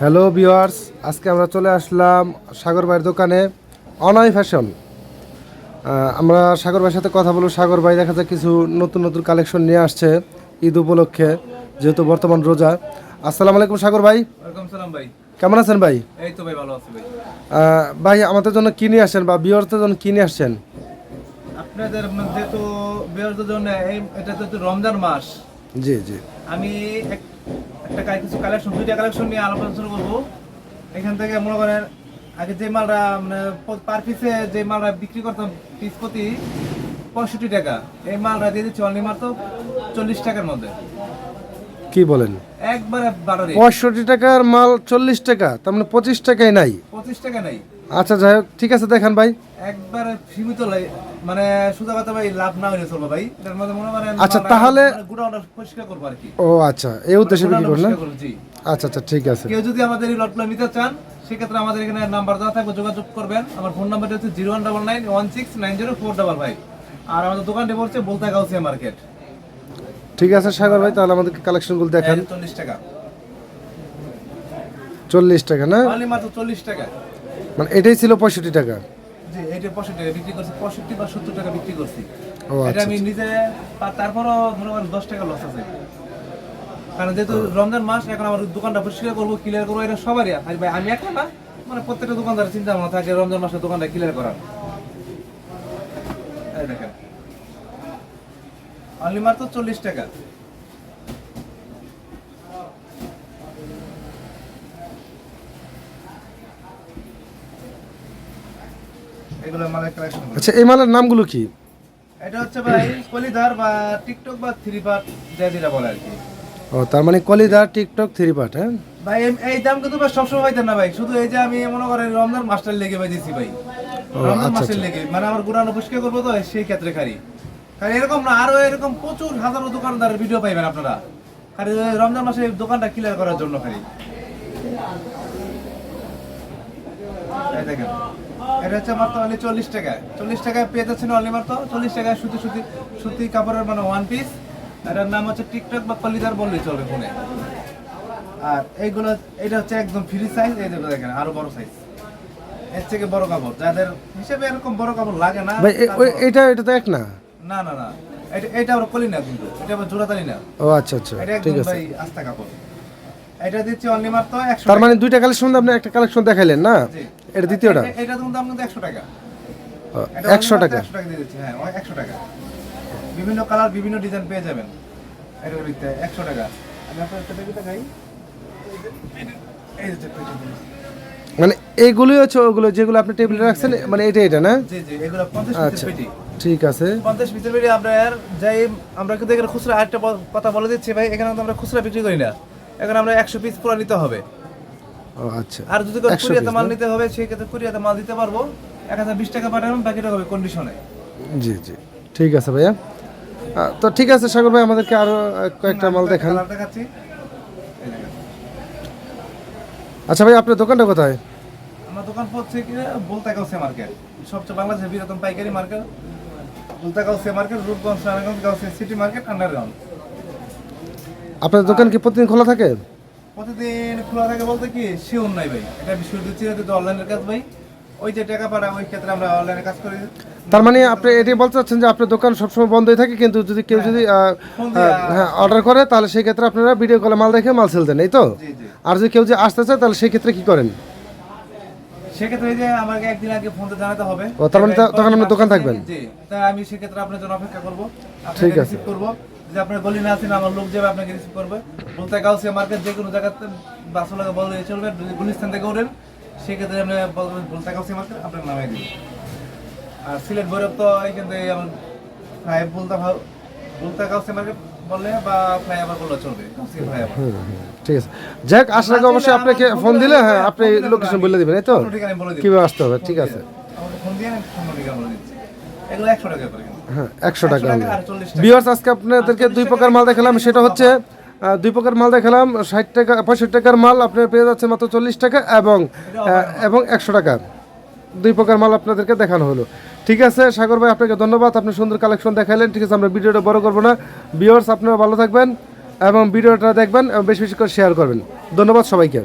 Hello viewers আজকে আমরা চলে আসলাম সাগর ভাইয়ের দোকানে অনয় ফ্যাশন আমরা সাগর ভাইয়ের সাথে কথা বলব। সাগর ভাই দেখা যায় কিছু নতুন নতুন কালেকশন নিয়ে আসছে ঈদ উপলক্ষে যেহেতু বর্তমান রোজা। আসসালামু আলাইকুম সাগর ভাই। ভাই। কেমন আছেন ভাই? এই তো ভাই ভালো আছি ভাই। ভাই আমাদের জন্য কি নিয়ে আসছেন বা ভিওয়ার্সদের জন্য কি নিয়ে আসছেন? আপনাদের মধ্যে তো বিয়ের জন্য এটা তো রমজান মাস। জি জি। আমি একটা কিছু কালেকশন দুইটা কালেকশন নিয়ে আলোচনা করব। এখান থেকে মনে করেন আগে যে মালটা মানে পার পিসে যে মালটা বিক্রি করতাম পিস প্রতি পঁয়ষট্টি টাকা। এই মালটা দিয়ে দিচ্ছি অনলি মাত্র চল্লিশ টাকার মধ্যে। কি বলেন? একবারে বারো পঁয়ষট্টি টাকার মাল চল্লিশ টাকা তার মানে পঁচিশ টাকাই নাই। পঁচিশ টাকা নাই। আচ্ছা যাই হোক ঠিক আছে দেখান ভাই। একবারে সীমিত লাই- মানে সুদা কথা ভাই লাভ না হইলে চলবে ভাই। এটার মধ্যে মনে করেন আচ্ছা, তাহলে- মানে গুঁড়াটা পরিষ্কার করব আর কি। ও আচ্ছা এই উদ্দেশ্যে বিক্রি করেন না পরিষ্কার করব, জি। আচ্ছা আচ্ছা ঠিক আছে। কেউ যদি আমাদের এই লটগুলো নিতে চান সেক্ষেত্রে আমাদের এখানে নাম্বার দেওয়া থাকবে যোগাযোগ করবেন। আমার ফোন নাম্বারটা হচ্ছে zero one double nine one six nine zero four double five আর আমাদের দোকানটি পড়ছে বলতা গাউসিয়া মার্কেট ঠিক আছে সাগর ভাই তাহলে আমাদেরকে কালেকশনগুলো দেখান। চল্লিশ টাকা। চল্লিশ টাকা না? মাত্র চল্লিশ টাকা। মানে এটাই ছিল পঁয়ষট্টি টাকা। এটা পঁয়ষট্টি টাকা বিক্রি করছি পঁয়ষট্টি বা সত্তর টাকা বিক্রি করছি। এটা আচ্ছা আমি নিজে তারপরও মনে করেন দশ টাকা লস আছে। কারণ যেহেতু রমজান মাস এখন আমার দোকানটা পরিষ্কার করব ক্লিয়ার করব এটা সবারই আর ভাই আমি একা না মানে প্রত্যেকটা দোকানদার চিন্তা ভাবনা থাকে রমজান মাসে দোকানটা ক্লিয়ার করার। দেখেন। অনলি মাত্র চল্লিশ টাকা। এগুলো মালের কালেকশন আচ্ছা এই মালের নামগুলো কি? এটা হচ্ছে ভাই কলিদার বা টিকটক বা থ্রি পার্ট যা যেটা বলে আর কি। ও তার মানে কলিদা টিকটক থ্রি পার্ট হ্যাঁ? ভাই এই দাম কিন্তু ভাই সবসময় পাইতেন না ভাই। শুধু এই যে আমি মনে করেন রমজান মাস্টার লেগে ভাই। দিছি ভাই রমজান আচ্ছা, মাসের আচ্ছা। লেগে। মানে আমার গুড়ানো পরিষ্কার করব তো সেই ক্ষেত্রে খারি। কারণ এরকম না আরও এরকম প্রচুর হাজারো দোকানদারের ভিডিও পাইবেন আপনারা। খালি রমজান মাসে দোকানটা ক্লিয়ার করার জন্য খালি এই দেখেন। এটা হচ্ছে মাত্র অনলি চল্লিশ টাকা চল্লিশ টাকায় পেয়ে যাচ্ছেন অনলি মাত্র চল্লিশ টাকায় সুতি সুতি সুতি কাপড়ের মানে ওয়ান পিস এটার নাম হচ্ছে টিকটক বা কলিদার বললেই ফোনে। আর এইগুলো এটা হচ্ছে একদম ফ্রি সাইজ এই দেখো দেখেন আরও বড় সাইজ এর থেকে বড় কাপড়। যাদের হিসেবে এরকম বড় কাপড় লাগে না এটা এটা তো এক না? না না না। এটা এটা আবার কলি না কিন্তু। এটা আবার জোড়াতালি না ও আচ্ছা আচ্ছা। ঠিক আছে। ভাই আস্তা কাপড়। এটা দিচ্ছি অনলি মাত্র একশো তার মানে দুইটা কালেকশন আপনি একটা কালেকশন দেখাইলেন না? জি। এটা দ্বিতীয়টা? এটা- এটা দাম কিন্তু একশো টাকা। একশো টাকা একশো টাকা। দিয়ে দিচ্ছি হ্যাঁ একশো টাকা। বিভিন্ন কালার বিভিন্ন ডিজাইন পেয়ে যাবেন এটা একশো টাকা। আমি আপনার একটা দেখি দেখাই এই যে পেটি গুলো। মানে এইগুলোই হচ্ছে ওগুলো যেগুলো আপনি টেবিলে রাখছেন মানে এটা এটা না? জি জি এগুলো পঞ্চাশ আচ্ছা পিসের ঠিক আছে। পঞ্চাশ পিসের পেটি আমরা আর যাই আমরা কিন্তু এখানে খুচরা আরেকটা কথা বলে দিচ্ছি ভাই এখানে তো আমরা খুচরা বিক্রি করি না। এখানে আমরা একশো পিস পুরো নিতে হবে। আচ্ছা। আর যদি কেউ 100 কুড়িয়াতে মাল নিতে হবে সেই ক্ষেত্রে কুড়িয়াতে মাল দিতে পারব। এক হাজার বিশ টাকা পাঠাবেন বাকিটা হবে কন্ডিশনে জি জি। ঠিক আছে ভাইয়া। তো ঠিক আছে সাগর ভাই আমাদেরকে আরও কয়েকটা মাল দেখান। দেখাচ্ছি। আচ্ছা ভাই আপনার দোকানটা কোথায়? আমার দোকান হচ্ছে কি বলতা গাউসে মার্কেট। সবচেয়ে বাংলাদেশের বৃহত্তম পাইকারি মার্কেট। বলতা Gausia market Rupganj Ranaganj Gausia city market underground. আপনার দোকান কি প্রতিদিন খোলা থাকে? প্রতিদিন খোলা থাকে বলতে কি শিওর নাই ভাই। এটা শুধু চিরাতে তো অনলাইনের কাজ ভাই ওই যে টাকা পাঠায় ওই ক্ষেত্রে আমরা অনলাইনে কাজ করি। তার মানে আপনি এটাই বলতে চাচ্ছেন যে আপনার দোকান সবসময় বন্ধই থাকে কিন্তু যদি কেউ যদি আহ, দিয়ে হ্যাঁ অর্ডার করে তাহলে সেই ক্ষেত্রে আপনারা ভিডিও কলে মাল দেখে মাল সেল দেন এই তো? আর যদি কেউ যে আসতে চায় তাহলে সেই ক্ষেত্রে কি করেন? সেক্ষেত্রে যে আমাকে একদিন আগে ফোনতে জানাতে হবে। ও, তার মানে তখন আপনার দোকান থাকবেন? জি তাই আমি সেক্ষেত্রে আপনার জন্য অপেক্ষা করব। ঠিক আছে। করব। যে আপনার গলি না আমার লোক যাবে আপনাকে রিসিভ করবে। বলতে গাউসিয়া মার্কেট যে কোনো জায়গাতে বাসও লাগে বললে চলবে যদি গুলিস্তান থেকে ওঠেন সেক্ষেত্রে আপনি বলবেন বলতে গাউসিয়া মার্কেট আপনার নামে দিন আর সিলেট ভৈরব তো এইখান থেকে আমার ফ্লাই বলতে বলতে গাউসিয়া মার্কেট বললে বা ফ্লাই আবার বললে চলবে গাউসিয়া ফ্লাই আবার ঠিক আছে। যাক আসার আগে অবশ্যই আপনাকে ফোন দিলে হ্যাঁ আপনি লোকেশন বলে দিবেন এই তো? বলে দিচ্ছি। আসতে হবে? ঠিক আছে। ফোন দিয়ে ফোন বলে দিচ্ছি। এগুলো একশো টাকা করে। হ্যাঁ একশো টাকা টাকা আর 40 টাকা। বিয়ার্স আজকে আপনাদেরকে দুই প্রকার মাল দেখালাম সেটা হচ্ছে দুই প্রকার মাল দেখালাম ষাট টাকা পঁয়ষট্টি টাকার মাল আপনি পেয়ে যাচ্ছেন মাত্র চল্লিশ টাকা এবং এবং একশো টাকা। দুই প্রকার মাল আপনাদেরকে দেখানো হলো। ঠিক আছে সাগর ভাই আপনাকে ধন্যবাদ। আপনি সুন্দর কালেকশন দেখাইলেন ঠিক আছে আমরা ভিডিওটা বড় করব না। বিয়ার্স আপনারা ভালো থাকবেন এবং ভিডিওটা দেখবেন এবং বেশি বেশি করে শেয়ার করবেন। ধন্যবাদ সবাইকে।